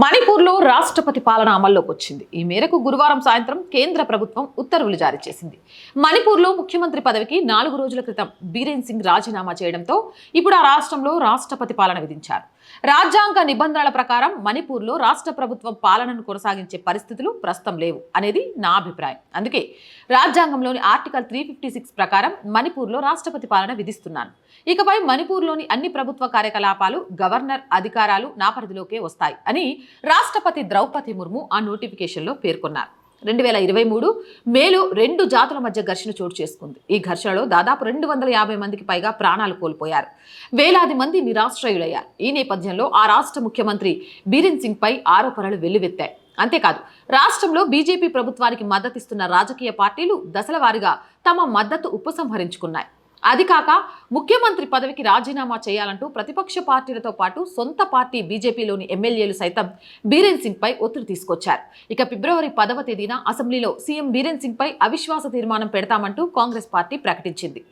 మణిపూర్లో రాష్ట్రపతి పాలన అమల్లోకి వచ్చింది. ఈ మేరకు గురువారం సాయంత్రం కేంద్ర ప్రభుత్వం ఉత్తర్వులు జారీ చేసింది. మణిపూర్లో ముఖ్యమంత్రి పదవికి నాలుగు రోజుల క్రితం బీరేన్ సింగ్ రాజీనామా చేయడంతో ఇప్పుడు ఆ రాష్ట్రంలో రాష్ట్రపతి పాలన విధించారు. రాజ్యాంగ నిబంధనల ప్రకారం మణిపూర్లో రాష్ట్ర ప్రభుత్వం పాలనను కొనసాగించే పరిస్థితులు ప్రస్తుతం లేవు అనేది నా అభిప్రాయం. అందుకే రాజ్యాంగంలోని ఆర్టికల్ త్రీ ఫిఫ్టీ సిక్స్ ప్రకారం మణిపూర్లో రాష్ట్రపతి పాలన విధిస్తున్నాను. ఇకపై మణిపూర్లోని అన్ని ప్రభుత్వ కార్యకలాపాలు గవర్నర్ అధికారాలు నా పరిధిలోకే వస్తాయి అని రాష్ట్రపతి ద్రౌపది ముర్ము ఆ నోటిఫికేషన్లో పేర్కొన్నారు. రెండు వేల ఇరవై మూడు మేలో రెండు జాతుల మధ్య ఘర్షణ చోటు చేసుకుంది. ఈ ఘర్షణలో దాదాపు రెండు వందల యాభై మందికి పైగా ప్రాణాలు కోల్పోయారు. వేలాది మంది నిరాశ్రయులయ్యారు. ఈ నేపథ్యంలో ఆ రాష్ట్ర ముఖ్యమంత్రి బీరెన్ సింగ్ పై ఆరోపణలు వెల్లువెత్తాయి. అంతేకాదు రాష్ట్రంలో బీజేపీ ప్రభుత్వానికి మద్దతిస్తున్న రాజకీయ పార్టీలు దశల వారీగా తమ మద్దతు ఉపసంహరించుకున్నాయి. అది కాక ముఖ్యమంత్రి పదవికి రాజీనామా చేయాలంటూ ప్రతిపక్ష పార్టీలతో పాటు సొంత పార్టీ బీజేపీలోని ఎమ్మెల్యేలు సైతం బీరేన్ సింగ్ పై ఒత్తిడి తీసుకొచ్చారు. ఇక ఫిబ్రవరి పదవ తేదీన అసెంబ్లీలో సీఎం బీరేన్ సింగ్ పై అవిశ్వాస తీర్మానం పెడతామంటూ కాంగ్రెస్ పార్టీ ప్రకటించింది.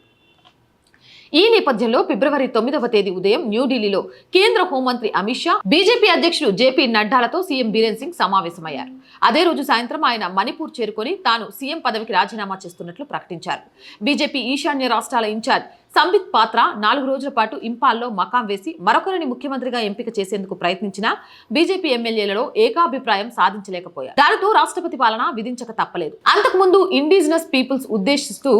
ఈ నేపథ్యంలో ఫిబ్రవరి తొమ్మిదవ తేదీ ఉదయం న్యూఢిల్లీలో కేంద్ర హోంమంత్రి అమిత్ షా బీజేపీ అధ్యక్షుడు జేపీ నడ్డాలతో సీఎం బీరేన్ సింగ్ సమావేశమయ్యారు. అదే రోజు సాయంత్రం ఆయన మణిపూర్ చేరుకొని తాను సీఎం పదవికి రాజీనామా చేస్తున్నట్లు ప్రకటించారు. బీజేపీ ఈశాన్య రాష్ట్రాల ఇన్ఛార్జ్ సంబిత్ పాత్ర నాలుగు రోజుల పాటు ఇంపాల్లో మకాం వేసి మరొకరిని ముఖ్యమంత్రిగా ఎంపిక చేసేందుకు ప్రయత్నించినా బీజేపీ ఎమ్మెల్యేలలో ఏకాభిప్రాయం సాధించలేకపోయారు. దానితో రాష్ట్రపతి పాలన విధించక తప్పలేదు. అంతకుముందు ఇండిజినస్ పీపుల్స్ ఉద్దేశిస్తూ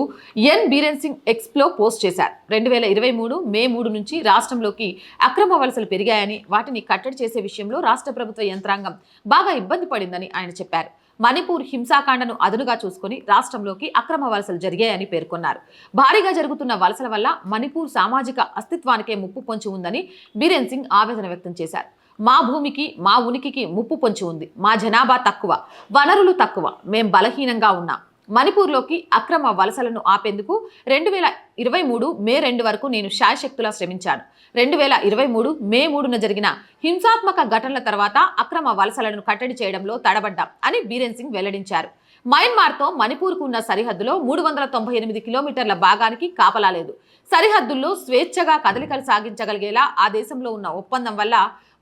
ఎన్ బీరెన్ సింగ్ ఎక్స్ప్లో పోస్ట్ చేశారు. రెండు వేల ఇరవై మూడు మే మూడు నుంచి రాష్ట్రంలోకి అక్రమ వలసలు పెరిగాయని వాటిని కట్టడి చేసే విషయంలో రాష్ట్ర ప్రభుత్వ యంత్రాంగం బాగా ఇబ్బంది పడిందని ఆయన చెప్పారు. మణిపూర్ హింసాకాండను అదునుగా చూసుకుని రాష్ట్రంలోకి అక్రమ వలసలు జరిగాయని పేర్కొన్నారు. భారీగా జరుగుతున్న వలసల వల్ల మణిపూర్ సామాజిక అస్తిత్వానికే ముప్పు పొంచి ఉందని బీరేన్ సింగ్ ఆవేదన వ్యక్తం చేశారు. మా భూమికి మా ఉనికికి ముప్పు పొంచి ఉంది. మా జనాభా తక్కువ. వనరులు తక్కువ. మేం బలహీనంగా ఉన్నాం. మణిపూర్లోకి అక్రమ వలసలను ఆపేందుకు రెండు వేల ఇరవై మూడు మే రెండు వరకు నేను శాయశక్తులా శ్రమించాను. రెండు వేల ఇరవై మూడు మే మూడున జరిగిన హింసాత్మక ఘటనల తర్వాత అక్రమ వలసలను కట్టడి చేయడంలో తడబడ్డాం అని బీరేన్ సింగ్ వెల్లడించారు. మయన్మార్తో మణిపూర్కు ఉన్న సరిహద్దులో మూడు వందల తొంభై ఎనిమిది కిలోమీటర్ల భాగానికి కాపలా లేదు. సరిహద్దుల్లో స్వేచ్ఛగా కదలికలు సాగించగలిగేలా ఆ దేశంలో ఉన్న ఒప్పందం వల్ల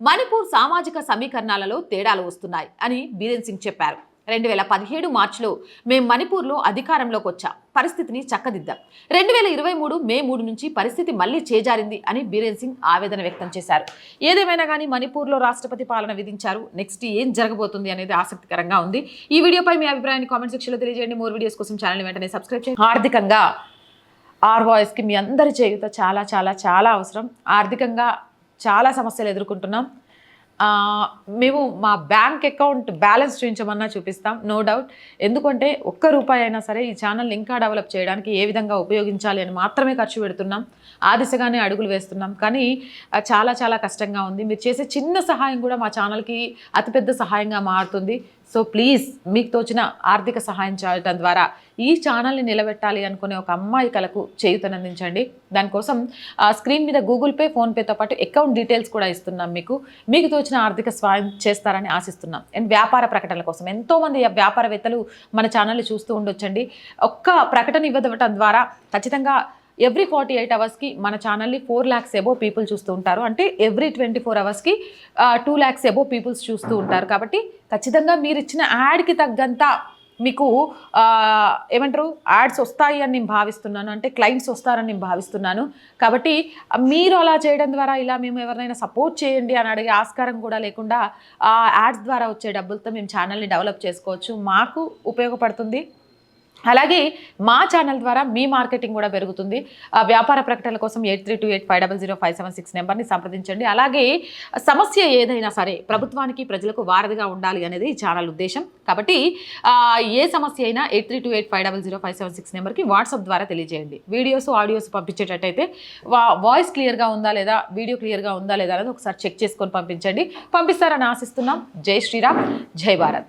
మణిపూర్ సామాజిక సమీకరణాలలో తేడాలు వస్తున్నాయి అని బీరేన్ సింగ్ చెప్పారు. రెండు వేల పదిహేడు మార్చిలో మేము మణిపూర్లో అధికారంలోకి వచ్చాం. పరిస్థితిని చక్కదిద్దాం. రెండు వేల ఇరవై మూడు మే మూడు నుంచి పరిస్థితి మళ్ళీ చేజారింది అని బీరేన్ సింగ్ ఆవేదన వ్యక్తం చేశారు. ఏదేమైనా కానీ మణిపూర్లో రాష్ట్రపతి పాలన విధించారు. నెక్స్ట్ ఏం జరగబోతుంది అనేది ఆసక్తికరంగా ఉంది. ఈ వీడియోపై మీ అభిప్రాయాన్ని కామెంట్ సెక్షన్లో తెలియజేయండి. మోర్ వీడియోస్ కోసం ఛానల్ వెంటనే సబ్స్క్రైబ్ చేయండి. ఆర్థికంగా ఆర్ వాయిస్కి మీ అందరి చేయుత చాలా చాలా చాలా అవసరం. ఆర్థికంగా చాలా సమస్యలు ఎదుర్కొంటున్నాం. మేము మా బ్యాంక్ అకౌంట్ బ్యాలెన్స్ చూపించమన్నా చూపిస్తాం నో డౌట్. ఎందుకంటే ఒక్క రూపాయి అయినా సరే ఈ ఛానల్ ఇంకా డెవలప్ చేయడానికి ఏ విధంగా ఉపయోగించాలి అని మాత్రమే ఖర్చు పెడుతున్నాం. ఆ దిశగానే అడుగులు వేస్తున్నాం. కానీ చాలా చాలా కష్టంగా ఉంది. మీరు చేసే చిన్న సహాయం కూడా మా ఛానల్కి అతిపెద్ద సహాయంగా మారుతుంది. సో ప్లీజ్ మీకు తోచిన ఆర్థిక సహాయం చేయటం ద్వారా ఈ ఛానల్ని నిలబెట్టాలి అనుకునే ఒక అమ్మాయి కలకు చేయుతనందించండి దానికోసం ఆ స్క్రీన్ మీద గూగుల్ పే ఫోన్పేతో పాటు అకౌంట్ డీటెయిల్స్ కూడా ఇస్తున్నాం మీకు. మీకు తోచిన ఆర్థిక సహాయం చేస్తారని ఆశిస్తున్నాం. అండ్ వ్యాపార ప్రకటనల కోసం ఎంతోమంది వ్యాపారవేత్తలు మన ఛానల్ని చూస్తూ ఉండొచ్చండి. ఒక్క ప్రకటన ఇవ్వడం ద్వారా ఖచ్చితంగా ఎవ్రీ ఫార్టీ ఎయిట్ అవర్స్కి మన ఛానల్ని ఫోర్ ల్యాక్స్ ఎబో పీపుల్ చూస్తూ ఉంటారు. అంటే ఎవ్రీ ట్వంటీ ఫోర్ అవర్స్కి టూ ల్యాక్స్ ఎబో పీపుల్స్ చూస్తూ ఉంటారు. కాబట్టి ఖచ్చితంగా మీరు ఇచ్చిన యాడ్కి తగ్గంత మీకు ఏమంటారు యాడ్స్ వస్తాయి అని నేను భావిస్తున్నాను. అంటే క్లయింట్స్ వస్తారని నేను భావిస్తున్నాను. కాబట్టి మీరు అలా చేయడం ద్వారా ఇలా మేము ఎవరినైనా సపోర్ట్ చేయండి అని అడిగే ఆస్కారం కూడా లేకుండా ఆ యాడ్స్ ద్వారా వచ్చే డబ్బులతో మేము ఛానల్ని డెవలప్ చేసుకోవచ్చు. మాకు ఉపయోగపడుతుంది. అలాగే మా ఛానల్ ద్వారా మీ మార్కెటింగ్ కూడా పెరుగుతుంది. వ్యాపార ప్రకటనల కోసం eight three two eight five double zero five seven six నెంబర్ని సంప్రదించండి. అలాగే సమస్య ఏదైనా సరే ప్రభుత్వానికి ప్రజలకు వారధిగా ఉండాలి అనేది ఈ ఛానల్ ఉద్దేశం. కాబట్టి ఏ సమస్య అయినా eight three two eight five double zero five seven six నెంబర్కి వాట్సాప్ ద్వారా తెలియజేయండి. వీడియోస్ ఆడియోస్ పంపించేటట్టయితే వా వాయిస్ క్లియర్గా ఉందా లేదా వీడియో క్లియర్గా ఉందా లేదా అనేది ఒకసారి చెక్ చేసుకొని పంపించండి. పంపిస్తారని ఆశిస్తున్నాం. జై శ్రీరామ్. జై భారత్.